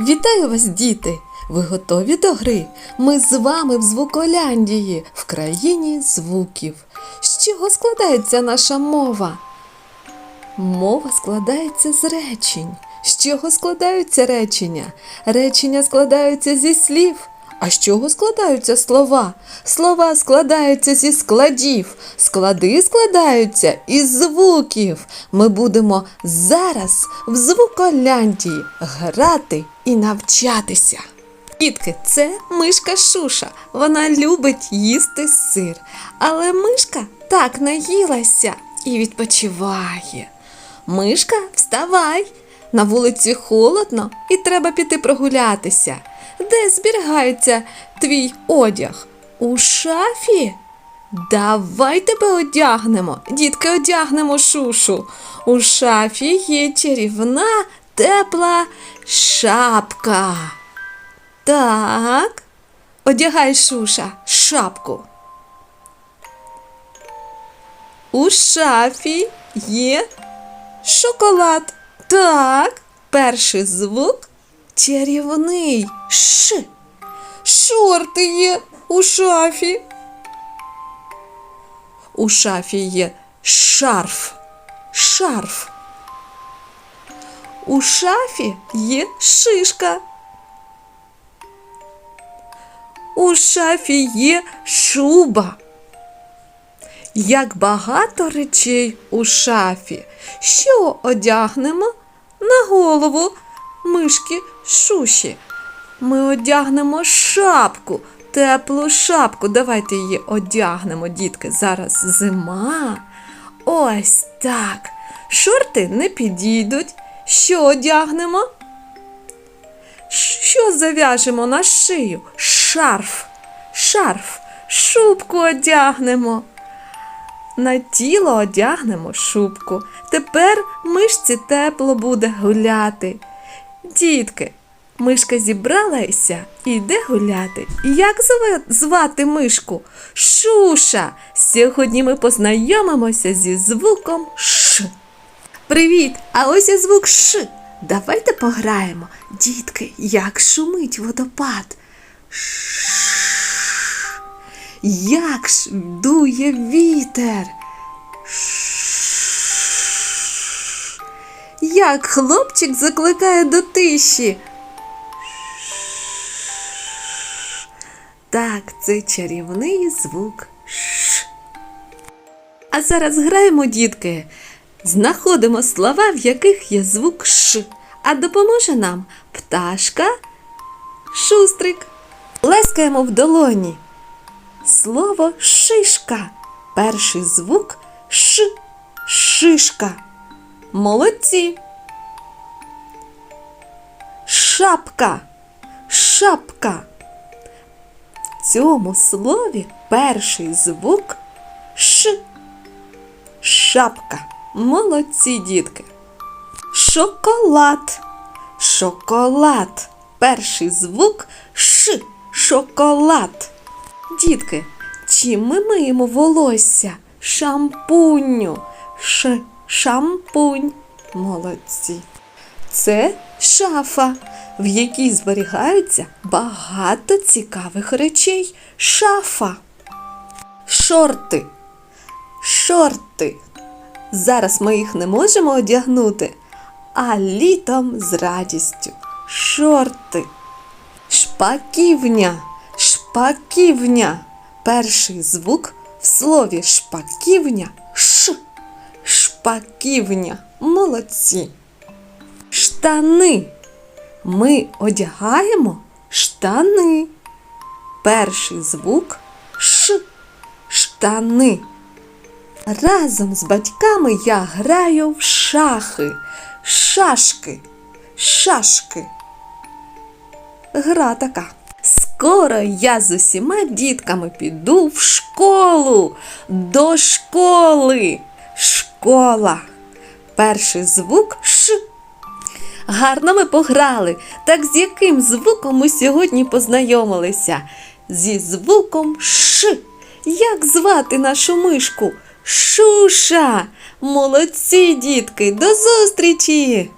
Вітаю вас, діти! Ви готові до гри? Ми з вами в Звуколяндії, в країні звуків. З чого складається наша мова? Мова складається з речень. З чого складаються речення? Речення складаються зі слів. А з чого складаються слова? Слова складаються зі складів. Склади складаються із звуків. Ми будемо зараз в звуколяндії грати і навчатися. Дітки, це мишка Шуша. Вона любить їсти сир. Але мишка так наїлася і відпочиває. Мишка, вставай! На вулиці холодно і треба піти прогулятися. Де зберігається твій одяг? У шафі? Давай тебе одягнемо. Дітки, одягнемо шушу. У шафі є чарівна тепла шапка. Так, одягай шуша шапку. У шафі є шоколад. Так, перший звук чарівний. Ш. Шорти є у шафі. У шафі є шарф. Шарф. У шафі є шишка. У шафі є шуба. Як багато речей у шафі. Що одягнемо на голову мишки шуші? Ми одягнемо шапку, теплу шапку. Давайте її одягнемо, дітки. Зараз зима. Ось так. Шорти не підійдуть. Що одягнемо? Що зав'яжемо на шию? Шарф, шарф, шубку одягнемо. На тіло одягнемо шубку. Тепер мишці тепло буде гуляти. Дітки, мишка зібралася і йде гуляти. Як звати мишку? Шуша. Сьогодні ми познайомимося зі звуком Ш. Привіт! А ось і звук Ш. Давайте пограємо. Дітки, як шумить водопад. Ш. Як ж дує вітер. Ш. Як хлопчик закликає до тиші. Так, це чарівний звук Ш. А зараз граємо, дітки. Знаходимо слова, в яких є звук Ш. А допоможе нам пташка, шустрик. Лескаємо в долоні. Слово шишка. Перший звук Ш. Шишка. Молодці. Шапка. Шапка. В цьому слові перший звук Ш. Шапка. Молодці, дітки. Шоколад. Шоколад. Перший звук Ш. Шоколад. Дітки, чим ми миємо волосся? Шампунню. Ш. Шампунь. Молодці. Це шафа, в якій зберігаються багато цікавих речей. Шафа. Шорти. Шорти. Зараз ми їх не можемо одягнути, а літом з радістю. Шорти. Шпаківня. Шпаківня. Перший звук в слові шпаківня ш. Шпаківня. Молодці. Штани. Ми одягаємо штани. Перший звук ш. Штани. Разом з батьками я граю в шахи, шашки, шашки. Гра така. Скоро я з усіма дітками піду в школу. До школи. Школа. Перший звук. Гарно ми пограли. Так з яким звуком ми сьогодні познайомилися? Зі звуком Ш. Як звати нашу мишку? Шуша. Молодці, дітки, до зустрічі!